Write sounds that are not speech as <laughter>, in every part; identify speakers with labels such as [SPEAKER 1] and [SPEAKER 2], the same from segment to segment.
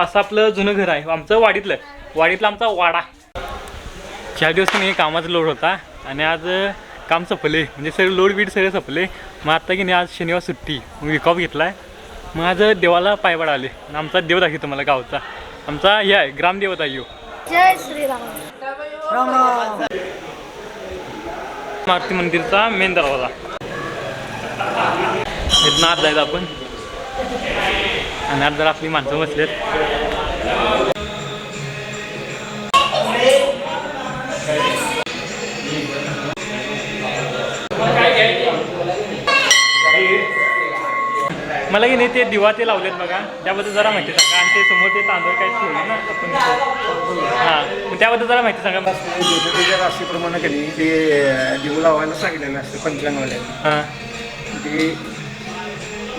[SPEAKER 1] असं आपलं जुनं घर आहे. आमचं वाडीतलं. वाडीतला आमचा वाडा. चार दिवस नाही कामाचा लोड होता आणि आज काम संपले. म्हणजे सगळे लोड बीड सगळे संपले. मग आता की नाही आज शनिवार सुट्टी. मग विक ऑफ घेतला आहे मग आज देवाला पाय पडा आले आणि आमचा देव दाखवतो मला गावचा. आमचा हे आहे ग्रामदेवता यो
[SPEAKER 2] जय श्रीराम.
[SPEAKER 1] मारुती मंदिरचा मेन दरवाजा. जायचं आपण. आणि आज जर आपली माणसं बसलेत. मला की नाही ते दिवा ते लावलेत बघा. त्याबद्दल जरा माहिती सांगा. आणि ते समोर ते तांदूळ काय ठेवले ना हां. त्याबद्दल जरा माहिती सांगा
[SPEAKER 3] देवतेच्या राशीप्रमाणे कधी ते दिव लावायला सांगितलेलं असतं पंचांगवाल्याने.
[SPEAKER 1] हां.
[SPEAKER 3] ते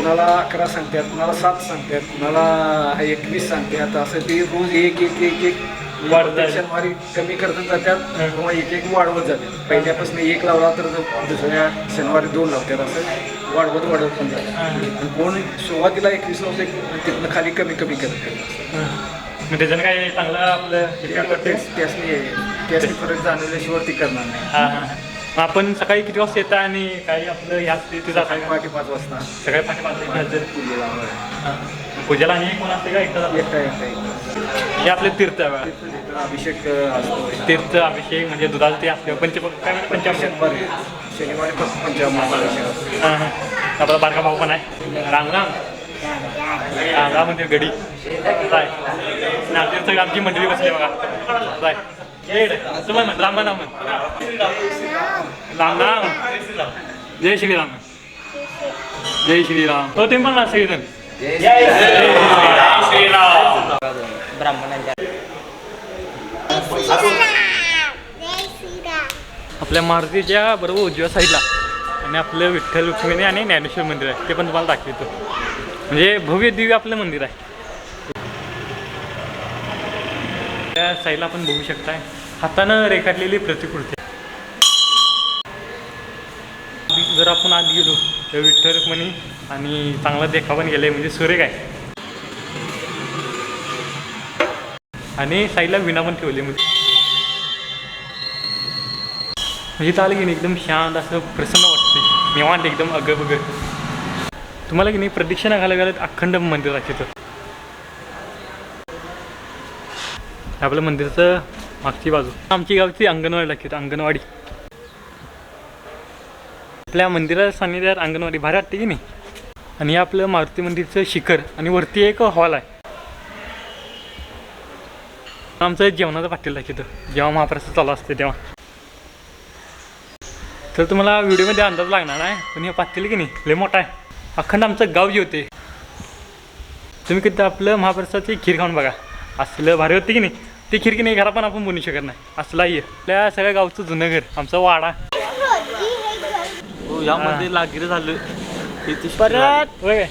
[SPEAKER 3] कुणाला अकरा सांगतात कुणाला सात सांगतात कुणाला एकवीस सांगतात असं ते रोज एक एक एक एक. शनिवारी कमी करत जातात किंवा एक एक वाढवत जातात पहिल्यापासून एक लावला तर दुसऱ्या शनिवारी दोन लावतात असं वाढवत वाढवत पण जातात. आणि कोण सुरुवातीला एकवीस लावते तिथनं खाली कमी कमी करत.
[SPEAKER 1] मग त्याच्यानं काय चांगलं आपलं
[SPEAKER 3] त्यासनी त्यासनी फरक जाणवल्याशिवाय ती करणार नाही.
[SPEAKER 1] आपण सकाळी किती वाजता येता आणि काही आपलं ह्याच तिथे जाता
[SPEAKER 3] सकाळी? पहाटे पाच वाजता.
[SPEAKER 1] सकाळी पाच
[SPEAKER 3] पूजेला
[SPEAKER 1] हां. पूजेला आणि कोण असते का? एकटा जातो?
[SPEAKER 3] एकटा एकटा एकटा.
[SPEAKER 1] हे आपले तीर्थ आहे.
[SPEAKER 3] तिथं अभिषेक असतो.
[SPEAKER 1] तीर्थ अभिषेक म्हणजे दुधाचं ते असते. पंच काय म्हणते पंचामृत.
[SPEAKER 3] शनिवारी शनिवारी फक्त पंचामृत अभिषेक असतो
[SPEAKER 1] हां हां. आपला बारका भाऊ पण आहे. राम राम राम राम म्हणजे गडी. जाय. नागपूर सगळी आमची मंडळी बसली बघा. जाय. ये इकडे. असं म्हण राम म्हण जय श्रीराम जय श्रीराम हो तुम्ही पण श्रीराम श्रीराम आपल्या मारुतीच्या बरोबर उजव्या साईडला आणि आपलं विठ्ठल रुक्मिणी आणि ज्ञानेश्वर मंदिर आहे ते पण तुम्हाला दाखवतो म्हणजे भव्य दिव्य आपलं मंदिर आहे त्या साईडला आपण बघू शकताय हातानं रेखाटलेली प्रतिकृती. जर आपण आत गेलो तर विठ्ठल रुक्मिणी आणि चांगला देखा पण गेलाय म्हणजे सुरेख आहे. आणि साईडला विणा पण ठेवली म्हणजे म्हणजे चालेल की नाही एकदम शांत असं प्रसन्न वाटते निवांत एकदम अगं बगं तुम्हाला की नाही प्रदक्षिणा घालायला गेलं अखंड मंदिर आहे तिथं. आपलं मंदिरचं मागची बाजू. आमची गावची अंगणवाडी लागते अंगणवाडी. आपल्या मंदिराला सांगितल्या अंगणवाडी. भारी वाटते की नाही? आणि हे आपलं मारुती मंदिरचं शिखर आणि वरती एक हॉल आहे. आमचं जेवणाचं पाटील आहे तिथं. जेव्हा महाप्रसाद चालू असते तेव्हा. तर तुम्हाला व्हिडिओमध्ये अंदाज लागणार आहे पण हे पातील की नाही? लय मोठा आहे. अखंड आमचं गाव जेवते तुम्ही कधी आपलं महाप्रसादची खीर खाऊन बघा. असलं भारी होते की नाही? ती खीर की नाही घरा पण आपण बनवू शकत नाही. असला आहे आपल्या सगळ्या गावचं जुनं घर आमचा वाडा.
[SPEAKER 4] हो यामध्ये लागीर झालं
[SPEAKER 1] परत. होय. काय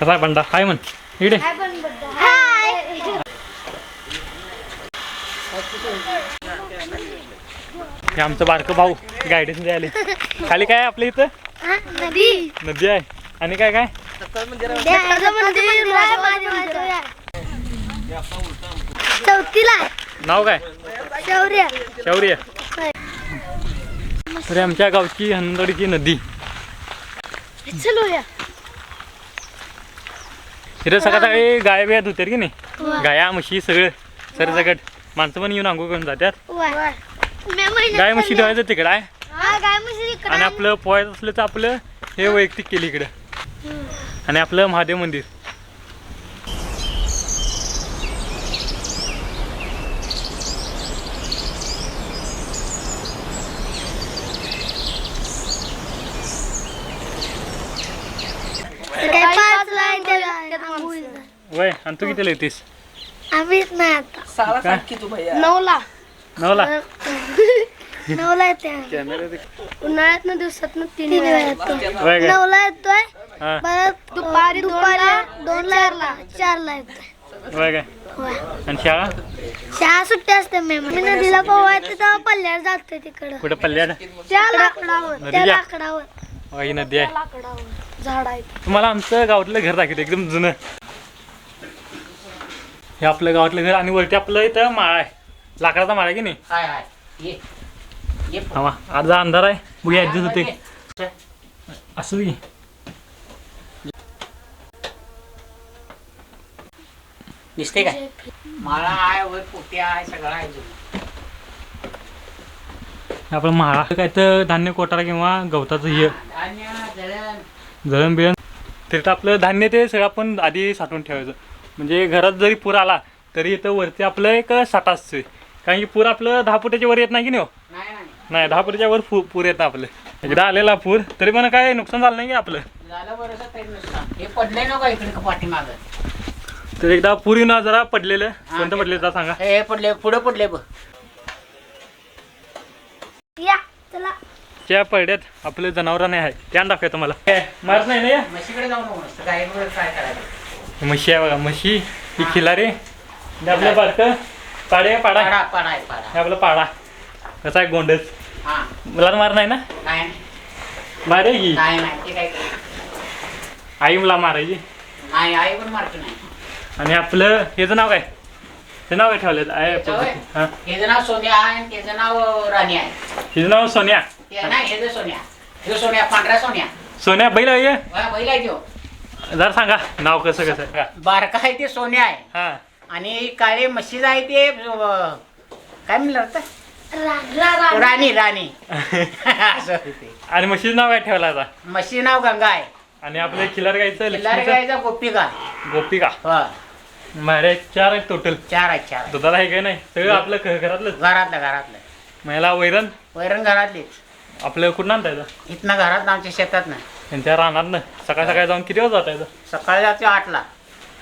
[SPEAKER 1] कसा आहे बंडा हाय म्हण. इकडे.
[SPEAKER 2] हाय
[SPEAKER 1] हे आमचं बारकं भाऊ गायडन्स द्यायला. खाली काय आहे आपल्या इथं?
[SPEAKER 2] नदी.
[SPEAKER 1] नदी आहे. आणि काय काय?
[SPEAKER 2] देवाचं मंदिर महादेवाचं आहे. चौथीला.
[SPEAKER 1] नाव काय?
[SPEAKER 2] शौर्य.
[SPEAKER 1] शौर्य. तर आमच्या गावची हनगडीची नदी.
[SPEAKER 2] चलूया
[SPEAKER 1] तिथे सकाळ सकाळी गाय बिया धुतात की नाही? गाया म्हशी सगळं. सरसकट माणसं पण येऊन आंघोळ करून जातात गाय म्हशी धुवायचं तिकडं आहे
[SPEAKER 2] हा गाय म्हशी इकडं.
[SPEAKER 1] आणि. आपलं पोहायचं असलं तर आपलं हे वैयक्तिक केलं इकडं. आणि आपलं महादेव मंदिर. वय आणि तू कितीला येतेस?
[SPEAKER 2] आम्हीच नाही आता. नऊला.
[SPEAKER 1] नवला
[SPEAKER 2] नऊला येते उन्हाळ्यात ना दिवसात तीन वेळा येतो. नऊला येतोय
[SPEAKER 1] हा.
[SPEAKER 2] परत दुपारी दोनला चारला.
[SPEAKER 1] काय?
[SPEAKER 2] होय.
[SPEAKER 1] आणि शाळा?
[SPEAKER 2] शाळा सुट्टी असते मे मी नदीला पोवायचं तेव्हा पल्ल्यावर जातोय तिकडं.
[SPEAKER 1] कुठं पल्ल्याड
[SPEAKER 2] त्या लाकडावर त्या
[SPEAKER 1] नदीच्या?
[SPEAKER 2] लाकडावर.
[SPEAKER 1] ही नदी आहे.
[SPEAKER 2] लाकडावर. झाड आहे
[SPEAKER 1] तुम्हाला आमचं गावातलं घर दाखवतो एकदम जुनं. हे आपलं गावातलं घर आणि वरती आपलं इथं माळा आहे. लाकडाचा माळा आहे की नाही?
[SPEAKER 5] हाय हाय. ये. ये.
[SPEAKER 1] अंधार आहे. बघूया ऍडजस्ट होते असं की
[SPEAKER 5] दिसते काय? माळा आहे वर पोट्या आहे सगळं आहे
[SPEAKER 1] आपलं माळा काय तर धान्य कोटारा किंवा गवताचं हे
[SPEAKER 5] धान्य जळण.
[SPEAKER 1] बिळण. तिथं आपलं धान्य ते सगळं आपण आधी साठवून ठेवायचं. म्हणजे घरात जरी पूर आला तरी इथं वरती आपलं एक साठा असतोय. कारण की पूर आपलं दहा फुटाच्या वर येत नाही की नाही हो?
[SPEAKER 5] नाही
[SPEAKER 1] दहा फुटाच्या वर पूर येतं आपलं. एकदा आलेला पूर तरी पण काय नुकसान झालं नाही की आपलं.
[SPEAKER 5] झालं नुसतं हे पडलंय ना का इकडे पाठीमाग.
[SPEAKER 1] तर एकदा पूर येऊन जरा पडलेलं. कोणतं पडलेलं जरा सांगा.
[SPEAKER 5] हे पडले पुढे पडले बघ.
[SPEAKER 2] या चला.
[SPEAKER 1] त्या पडड्यात आपलं जनावरं नाही आहे. त्या दाखवतो तुम्हाला. काय मारत नाही ना या?
[SPEAKER 5] म्हशीकडे जाऊ नको नुसतं काय करायचं?
[SPEAKER 1] म्हशी आहे बघा म्हशी ही खिलारी. हे आपलं बारकं. पाडे पाडा.
[SPEAKER 5] पाडा पाडा आहे पाडा.
[SPEAKER 1] हे आपलं पाडा. कसा आहे गोंडस?
[SPEAKER 5] हा.
[SPEAKER 1] मार नाही ना?
[SPEAKER 5] काय
[SPEAKER 1] मारे की
[SPEAKER 5] नाही नाही ते काय करत.
[SPEAKER 1] आई मला मारायची.
[SPEAKER 5] नाही आई पण मारतो नाही.
[SPEAKER 1] आणि आपलं हेचं नाव काय? ते नाव काय ठेवलं आहे? हां.
[SPEAKER 5] नाव सोन्या आहे आणि त्याचं नाव राणी आहे.
[SPEAKER 1] हिचं नाव सोन्या.
[SPEAKER 5] ते नाही हे सोन्या. हे सोन्या पांढरा सोन्या.
[SPEAKER 1] सोन्या बैल आहे
[SPEAKER 5] हा, बैल आहे तो.
[SPEAKER 1] जरा सांगा नाव कसं कसं आहे?
[SPEAKER 5] बारका आहे ते सोन्या आहे.
[SPEAKER 1] हां.
[SPEAKER 5] आणि काळे म्हशीज आहे ते अं, काय म्हणलं होतं? राणी. राणी <laughs> असं होते
[SPEAKER 1] आणि म्हशीचं नाव काय ठेवलं आता?
[SPEAKER 5] म्हशी नाव गंगा आहे.
[SPEAKER 1] आणि आपलं खिलार गायचं
[SPEAKER 5] किल्लारी
[SPEAKER 1] लक्ष्मीचं
[SPEAKER 5] गायचा गोपिका.
[SPEAKER 1] गोपिका.
[SPEAKER 5] हो.
[SPEAKER 1] माझ्या चार आहेत टोटल
[SPEAKER 5] चार आहेत चार आहेत.
[SPEAKER 1] दुधाला आहे काय नाही? सगळं आपलं घ- घरातलं
[SPEAKER 5] घरातलं घरातलं.
[SPEAKER 1] महिला वैरण?
[SPEAKER 5] वैरण घरातलीच.
[SPEAKER 1] आपलं कुठं आणता येतं
[SPEAKER 5] इथनं घरात आमच्या शेतात ना.
[SPEAKER 1] त्यांच्या रानातनं सकाळ सकाळी जाऊन किती वाजता जाता येतं
[SPEAKER 5] सकाळी जाते आठला.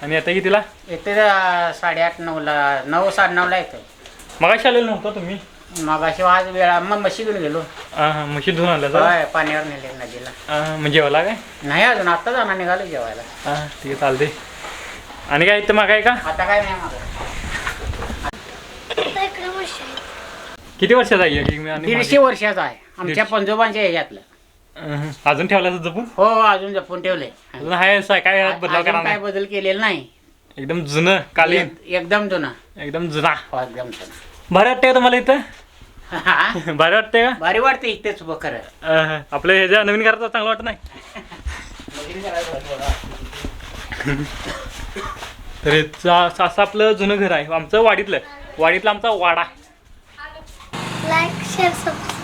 [SPEAKER 1] आणि येतं कितीला?
[SPEAKER 5] येते अं, साडेआठ नऊला नऊ साडेनऊला येतो
[SPEAKER 1] मगाशी आलेलं नव्हतं तुम्ही?
[SPEAKER 5] मग अशी आज वेळा मग म्हशी घेऊन गेलो.
[SPEAKER 1] हां हां म्हशी धुवून आलं
[SPEAKER 5] होय पाण्यावर नेले नदीला.
[SPEAKER 1] म्हणजे जेवला काय?
[SPEAKER 5] नाही अजून आता जाणार निघालो जेवायला.
[SPEAKER 1] हां ठीक आहे चालते आणि काय इथं मग काय का?
[SPEAKER 5] आता काय नाही.
[SPEAKER 1] किती वर्षाचा आहे? एक- एक- आणि
[SPEAKER 5] दीडशे वर्षाचा आहे. आमच्या
[SPEAKER 1] दीडशे.
[SPEAKER 5] पंजोबांच्या ह्याच्यातलं.
[SPEAKER 1] अहं. अजून ठेवलं असं जपून?
[SPEAKER 5] हो अजून जपून ठेवले
[SPEAKER 1] अजून आहे असं काय यात बदलाव
[SPEAKER 5] अजून
[SPEAKER 1] करा
[SPEAKER 5] काय
[SPEAKER 1] नाही?
[SPEAKER 5] बदल केलेला नाही.
[SPEAKER 1] एकदम जुनं कालीन.
[SPEAKER 5] एक- एकदम जुना.
[SPEAKER 1] एकदम जुना.
[SPEAKER 5] हो, एकदम जुना.
[SPEAKER 1] भारी वाटतंय का तुम्हाला इथं?
[SPEAKER 5] हा? <laughs>
[SPEAKER 1] भारी वाटतंय का?
[SPEAKER 5] भारी वाटते इथेच खरं.
[SPEAKER 1] अहं. आपलं हे ज्या नवीन घराचं चांगलं वाटत नाही? <laughs> तर असं असं आपलं जुनं घर आहे. आमचं वाडीतलं वाडीतलं आमचा वाडा.
[SPEAKER 2] Like share subscribe